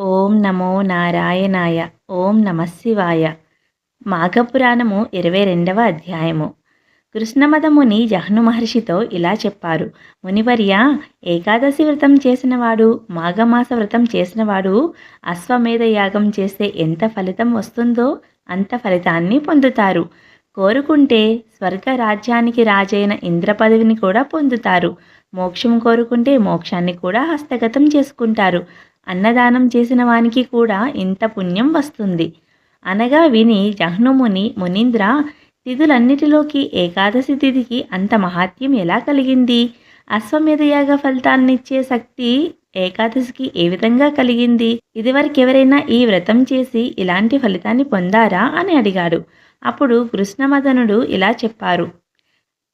ఓం నమో నారాయణాయ. ఓం నమశివాయ మాఘపురాణము ఇరవై రెండవ అధ్యాయము. కృష్ణమదముని జహ్ను మహర్షితో ఇలా చెప్పారు. మునివర్య ఏకాదశి వ్రతం చేసినవాడు మాఘమాస వ్రతం చేసినవాడు అశ్వమేధ యాగం చేస్తే ఎంత ఫలితం వస్తుందో అంత ఫలితాన్ని పొందుతారు. కోరుకుంటే స్వర్గ రాజ్యానికి రాజైన ఇంద్ర పదవిని కూడా పొందుతారు. మోక్షం కోరుకుంటే మోక్షాన్ని కూడా హస్తగతం చేసుకుంటారు. అన్నదానం చేసిన వానికి కూడా ఇంత పుణ్యం వస్తుంది. అనగా విని జహ్నుముని మునీంద్ర తిథులన్నిటిలోకి ఏకాదశి తిథికి అంత మహాత్యం ఎలా కలిగింది? అశ్వమేధయాగ ఫలితాన్నిచ్చే శక్తి ఏకాదశికి ఏ విధంగా కలిగింది? ఇదివరకు ఎవరైనా ఈ వ్రతం చేసి ఇలాంటి ఫలితాన్ని పొందారా అని అడిగాడు. అప్పుడు కృష్ణమదనుడు ఇలా చెప్పారు.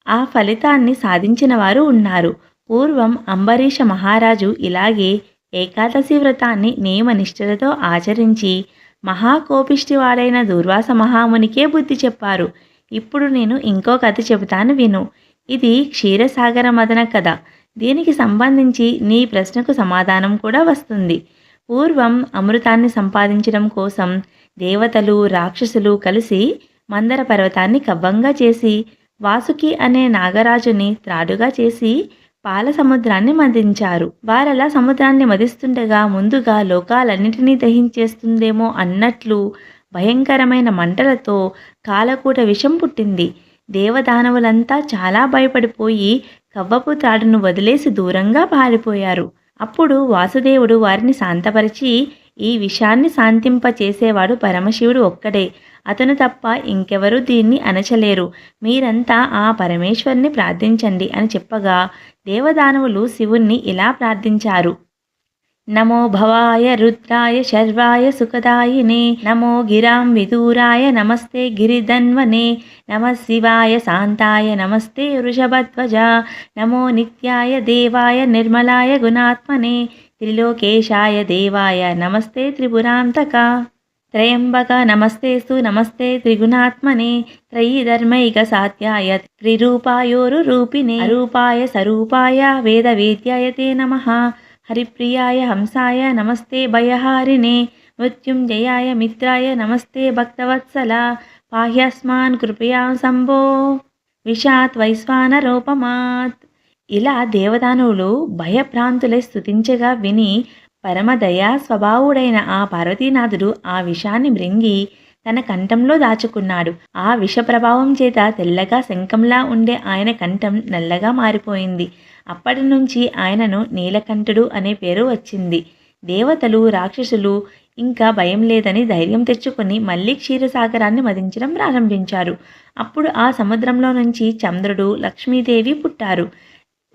ఆ ఫలితాన్ని సాధించిన వారు ఉన్నారు. పూర్వం అంబరీష మహారాజు ఇలాగే ఏకాదశి వ్రతాన్ని నియమనిష్టలతో ఆచరించి మహాకోపిష్టివాడైన దుర్వాస మహామునికే బుద్ధి చెప్పారు. ఇప్పుడు నేను ఇంకో కథ చెబుతాను విను. ఇది క్షీరసాగర మదన కథ. దీనికి సంబంధించి నీ ప్రశ్నకు సమాధానం కూడా వస్తుంది. పూర్వం అమృతాన్ని సంపాదించడం కోసం దేవతలు రాక్షసులు కలిసి మందర పర్వతాన్ని కవ్వంగా చేసి వాసుకి అనే నాగరాజుని త్రాడుగా చేసి పాల సముద్రాన్ని మదించారు. వారలా సముద్రాన్ని మదిస్తుండగా ముందుగా లోకాలన్నిటినీ దహించేస్తుందేమో అన్నట్లు భయంకరమైన మంటలతో కాలకూట విషం పుట్టింది. దేవదానవులంతా చాలా భయపడిపోయి కవ్వపు త్రాడును వదిలేసి దూరంగా పారిపోయారు. అప్పుడు వాసుదేవుడు వారిని శాంతపరిచి ఈ విషాన్ని శాంతింపచేసేవాడు పరమశివుడు ఒక్కడే. అతను తప్ప ఇంకెవరూ దీన్ని అణచలేరు మీరంతా ఆ పరమేశ్వరుని ప్రార్థించండి అని చెప్పగా దేవదానవులు శివుణ్ణి ఇలా ప్రార్థించారు. నమో భవాయ రుద్రాయ శర్వాయ సుఖదాయినే నమో గిరాం విదూరాయ నమస్తే గిరిధన్వనే నమ శివాయ శాంతాయ నమస్తే వృషభధ్వజ నమో నిత్యాయ దేవాయ నిర్మలాయ గుణాత్మనే త్రిలోకేశాయ దేవాయ నమస్తే త్రిపురాంతక. త్రయంబక నమస్తేస్తు నమస్తే త్రిగుణాత్మనే త్రయీధర్మైక సాధ్యాయ త్రిరూపాయోరు రూపిణే రూపాయ సరూపాయ వేద వేద్యాయ తే నమ హరిప్రియాయ హంసాయ నమస్తే భయహారిణే మృత్యుంజయాయ మిత్రాయ నమస్తే భక్తవత్సల పాహ్యస్మాన్ కృపయా సంభో విషాత్ వైశ్వానరోపమాత్ ఇలా దేవదానువులు భయభ్రాంతులై స్థుతించగా విని పరమదయా స్వభావుడైన ఆ పార్వతీనాథుడు ఆ విషాన్ని మృంగి తన కంఠంలో దాచుకున్నాడు. ఆ విష ప్రభావం చేత తెల్లగా శంఖంలా ఉండే ఆయన కంఠం నల్లగా మారిపోయింది. అప్పటి నుంచి ఆయనను నీలకంఠుడు అనే పేరు వచ్చింది. దేవతలు రాక్షసులు ఇంకా భయం లేదని ధైర్యం తెచ్చుకొని మళ్ళీ క్షీరసాగరాన్ని మదించడం ప్రారంభించారు. అప్పుడు ఆ సముద్రంలో నుంచి చంద్రుడు లక్ష్మీదేవి పుట్టారు.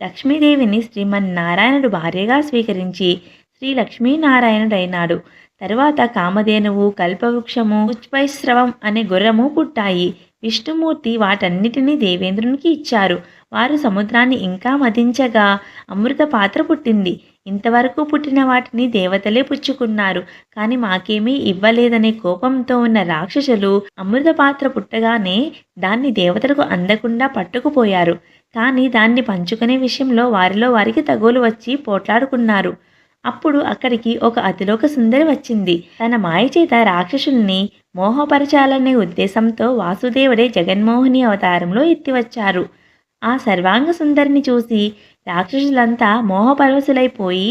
లక్ష్మీదేవిని శ్రీమన్నారాయణుడు భార్యగా స్వీకరించి శ్రీ లక్ష్మీనారాయణుడైనాడు తరువాత కామధేనువు కల్పవృక్షము ఉచ్పైశ్రవం అనే గుర్రము పుట్టాయి. విష్ణుమూర్తి వాటన్నిటినీ దేవేంద్రునికి ఇచ్చారు. వారు సముద్రాన్ని ఇంకా మదించగా అమృత పాత్ర పుట్టింది. ఇంతవరకు పుట్టిన వాటిని దేవతలే పుచ్చుకున్నారు. కానీ మాకేమీ ఇవ్వలేదనే కోపంతో ఉన్న రాక్షసులు అమృత పాత్ర పుట్టగానే దాన్ని దేవతలకు అందకుండా పట్టుకుపోయారు. కానీ దాన్ని పంచుకునే విషయంలో వారిలో వారికి తగులు వచ్చి పోట్లాడుకున్నారు. అప్పుడు అక్కడికి ఒక అతిలోక సుందరి వచ్చింది. తన మాయ చేత రాక్షసుల్ని మోహపరచాలనే ఉద్దేశంతో వాసుదేవుడే జగన్మోహిని అవతారంలో ఎత్తివచ్చారు. ఆ సర్వాంగ సుందరిని చూసి రాక్షసులంతా మోహపరవశులైపోయి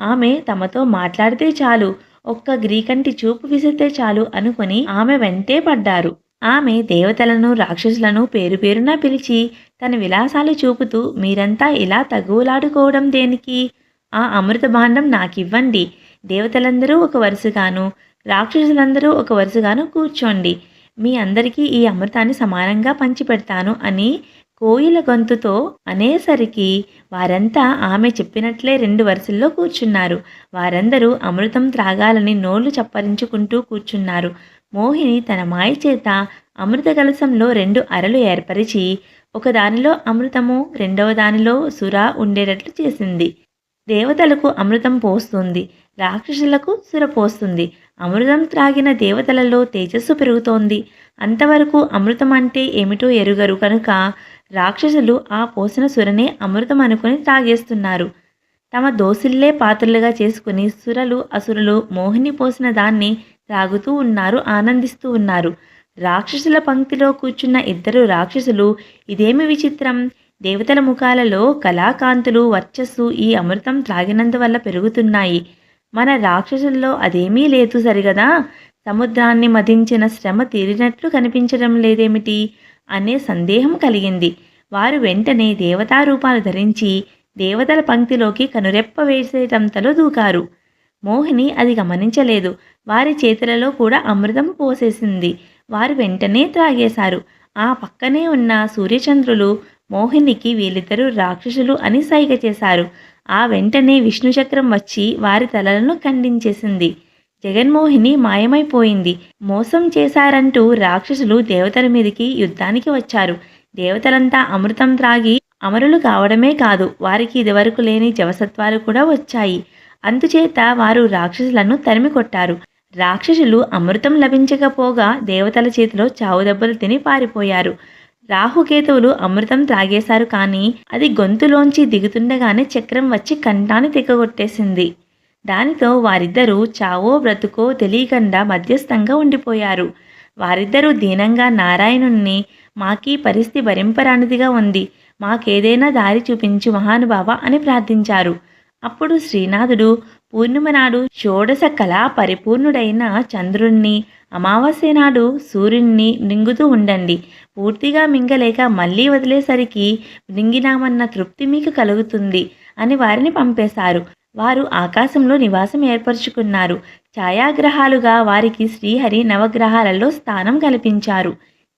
ఆమె తమతో మాట్లాడితే చాలు ఒక్క గ్రీకంటి చూపు విసిరితే చాలు అనుకుని ఆమె వెంటే పడ్డారు. ఆమె దేవతలను రాక్షసులను పేరు పేరున పిలిచి తన విలాసాలు చూపుతూ మీరంతా ఇలా తగువులాడుకోవడం దేనికి? ఆ అమృత భాండం నాకివ్వండి దేవతలందరూ ఒక వరుసగాను రాక్షసులందరూ ఒక వరుసగాను కూర్చోండి. మీ అందరికీ ఈ అమృతాన్ని సమానంగా పంచిపెడతాను అని కోయిల గొంతుతో అనేసరికి వారంతా ఆమె చెప్పినట్లే రెండు వరుసల్లో కూర్చున్నారు. వారందరూ అమృతం త్రాగాలని నోళ్ళు చప్పరించుకుంటూ కూర్చున్నారు. మోహిని తన మాయ చేత అమృత కలసంలో రెండు అరలు ఏర్పరిచి ఒక దానిలో అమృతము రెండవ దానిలో సురా ఉండేటట్లు చేసింది. దేవతలకు అమృతం పోస్తుంది. రాక్షసులకు సుర పోస్తుంది. అమృతం త్రాగిన దేవతలలో తేజస్సు పెరుగుతోంది. అంతవరకు అమృతం అంటే ఏమిటో ఎరుగరు. కనుక రాక్షసులు ఆ పోసిన సురనే అమృతం అనుకుని తాగేస్తున్నారు తమ దోసిల్లే పాత్రలుగా చేసుకుని సురలు అసురులు మోహిని పోసిన దాన్ని త్రాగుతూ ఉన్నారు ఆనందిస్తూ ఉన్నారు. రాక్షసుల పంక్తిలో కూర్చున్న ఇద్దరు రాక్షసులు ఇదేమి విచిత్రం? దేవతల ముఖాలలో కళాకాంతులు వర్చస్సు ఈ అమృతం త్రాగినందువల్ల పెరుగుతున్నాయి. మన రాక్షసుల్లో అదేమీ లేదు సరిగదా? సముద్రాన్ని మదించిన శ్రమ తీరినట్లు కనిపించడం లేదేమిటి? అనే సందేహం కలిగింది. వారు వెంటనే దేవతా రూపాలు ధరించి దేవతల పంక్తిలోకి కనురెప్ప వేసేటంతలో దూకారు. మోహిని అది గమనించలేదు. వారి చేతులలో కూడా అమృతం పోసేసింది. వారు వెంటనే త్రాగేశారు. ఆ పక్కనే ఉన్న సూర్యచంద్రులు మోహినికి వీళ్ళిద్దరూ రాక్షసులు అని సైగ చేశారు. ఆ వెంటనే విష్ణుచక్రం వచ్చి వారి తలలను ఖండించేసింది. జగన్మోహిని మాయమైపోయింది. మోసం చేశారంటూ రాక్షసులు దేవతల మీదకి యుద్ధానికి వచ్చారు. దేవతలంతా అమృతం త్రాగి అమరులు కావడమే కాదు వారికి ఇదివరకు లేని జవసత్వాలు కూడా వచ్చాయి. అందుచేత వారు రాక్షసులను తరిమి కొట్టారు. రాక్షసులు అమృతం లభించకపోగా దేవతల చేతిలో చావు దెబ్బలు తిని పారిపోయారు. రాహుకేతువులు అమృతం త్రాగేశారు కానీ అది గొంతులోంచి దిగుతుండగానే చక్రం వచ్చి కంఠాన్ని తెగగొట్టేసింది దానితో వారిద్దరూ చావో బ్రతుకో తెలియకుండా మధ్యస్థంగా ఉండిపోయారు. వారిద్దరూ దీనంగా నారాయణుణ్ణి మాకీ పరిస్థితి భరింపరానిదిగా ఉంది. మాకేదైనా దారి చూపించు మహానుభావ అని ప్రార్థించారు. అప్పుడు శ్రీనాథుడు పూర్ణిమ నాడు షోడశ కళా పరిపూర్ణుడైన చంద్రుణ్ణి అమావాస్య నాడు సూర్యుణ్ణి మింగుతూ ఉండండి. పూర్తిగా మింగలేక మళ్ళీ వదిలేసరికి మింగినామన్న తృప్తి మీకు కలుగుతుంది అని వారిని పంపేశారు. వారు ఆకాశంలో నివాసం ఏర్పరచుకున్నారు. ఛాయాగ్రహాలుగా వారికి శ్రీహరి నవగ్రహాలలో స్థానం కల్పించారు.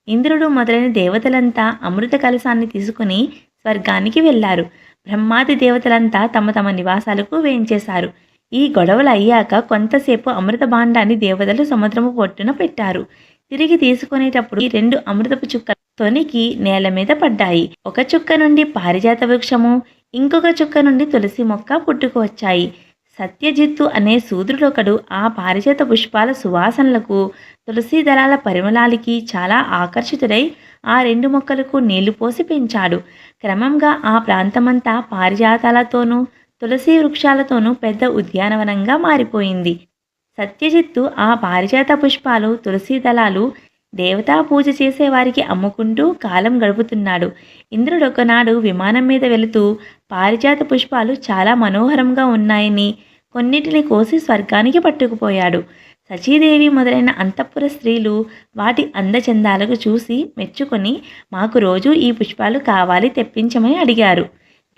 ఇంద్రుడు మొదలైన దేవతలంతా అమృత కలశాన్ని తీసుకుని స్వర్గానికి వెళ్ళారు. బ్రహ్మాది దేవతలంతా తమ తమ నివాసాలకు వేయించేశారు ఈ గొడవలు అయ్యాక కొంతసేపు అమృత భాండాన్ని దేవతలు సముద్రము పొట్టున పెట్టారు. తిరిగి తీసుకునేటప్పుడు ఈ రెండు అమృతపు చుక్క తొనికి నేల మీద పడ్డాయి. ఒక చుక్క నుండి పారిజాత వృక్షము ఇంకొక చుక్క నుండి తులసి మొక్క పుట్టుకు వచ్చాయి. సత్యజిత్తు అనే సూద్రుడొకడు ఆ పారిజాత పుష్పాల సువాసనలకు తులసి దళాల పరిమళాలకి చాలా ఆకర్షితుడై ఆ రెండు మొక్కలకు నీళ్ళు పోసి పెంచాడు. క్రమంగా ఆ ప్రాంతమంతా పారిజాతాలతోనూ తులసి వృక్షాలతోనూ పెద్ద ఉద్యానవనంగా మారిపోయింది. సత్యజిత్తు ఆ పారిజాత పుష్పాలు తులసి దళాలు దేవతా పూజ చేసేవారికి అమ్ముకుంటూ కాలం గడుపుతున్నాడు. ఇంద్రుడు ఒకనాడు విమానం మీద వెళుతూ పారిజాత పుష్పాలు చాలా మనోహరంగా ఉన్నాయని కొన్నిటిని కోసి స్వర్గానికి పట్టుకుపోయాడు. సచీదేవి మొదలైన అంతఃపుర స్త్రీలు వాటి అందచందాలకు చూసి మెచ్చుకొని మాకు రోజు ఈ పుష్పాలు కావాలి తెప్పించమని అడిగారు.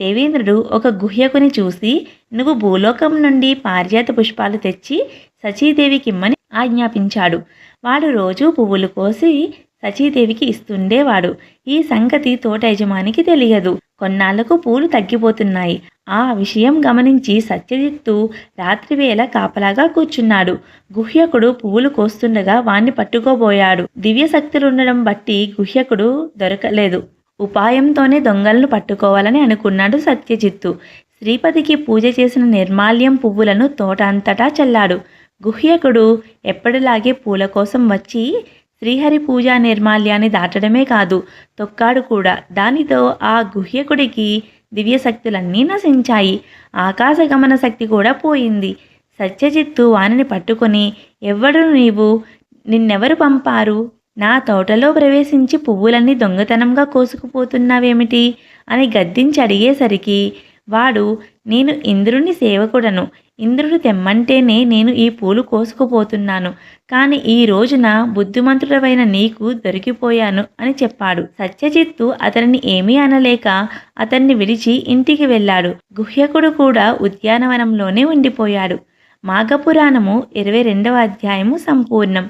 దేవేంద్రుడు ఒక గుహ్యకుని చూసి నువ్వు భూలోకం నుండి పారిజాత పుష్పాలు తెచ్చి సచీదేవికిమ్మని ఆజ్ఞాపించాడు. వాడు రోజూ పువ్వులు కోసి సచీదేవికి ఇస్తుండేవాడు. ఈ సంగతి తోట యజమానికి తెలియదు. కొన్నాళ్ళకు పూలు తగ్గిపోతున్నాయి. ఆ విషయం గమనించి సత్యజిత్తు రాత్రివేళ కాపలాగా కూర్చున్నాడు. గుహ్యకుడు పువ్వులు కోస్తుండగా వాణ్ణి పట్టుకోబోయాడు. దివ్యశక్తులుండడం బట్టి గుహ్యకుడు దొరకలేదు. ఉపాయంతోనే దొంగలను పట్టుకోవాలని అనుకున్నాడు సత్యజిత్తు. శ్రీపతికి పూజ చేసిన నిర్మాల్యం పువ్వులను తోట అంతటా చల్లాడు. గుహ్యకుడు ఎప్పటిలాగే పూల కోసం వచ్చి శ్రీహరి పూజా నిర్మాల్యాన్ని దాటడమే కాదు తొక్కాడు కూడా. దానితో ఆ గుహ్యకుడికి దివ్యశక్తులన్నీ నశించాయి. ఆకాశగమన శక్తి కూడా పోయింది. సత్యజిత్తు వానిని పట్టుకొని ఎవ్వడు నీవు? నిన్నెవరు పంపారు? నా తోటలో ప్రవేశించి పువ్వులన్నీ దొంగతనంగా కోసుకుపోతున్నావేమిటి? అని గద్దించి అడిగేసరికి వాడు నేను ఇంద్రుని సేవకుడను. ఇంద్రుడు తెమ్మంటేనే నేను ఈ పూలు కోసుకుపోతున్నాను. కానీ ఈ రోజున బుద్ధిమంతుడవైన నీకు దొరికిపోయాను అని చెప్పాడు. సత్యజిత్తు అతనిని ఏమీ అనలేక అతన్ని విడిచి ఇంటికి వెళ్ళాడు. గుహ్యకుడు కూడా ఉద్యానవనంలోనే ఉండిపోయాడు. మాఘపురాణము ఇరవై రెండవ అధ్యాయము సంపూర్ణం.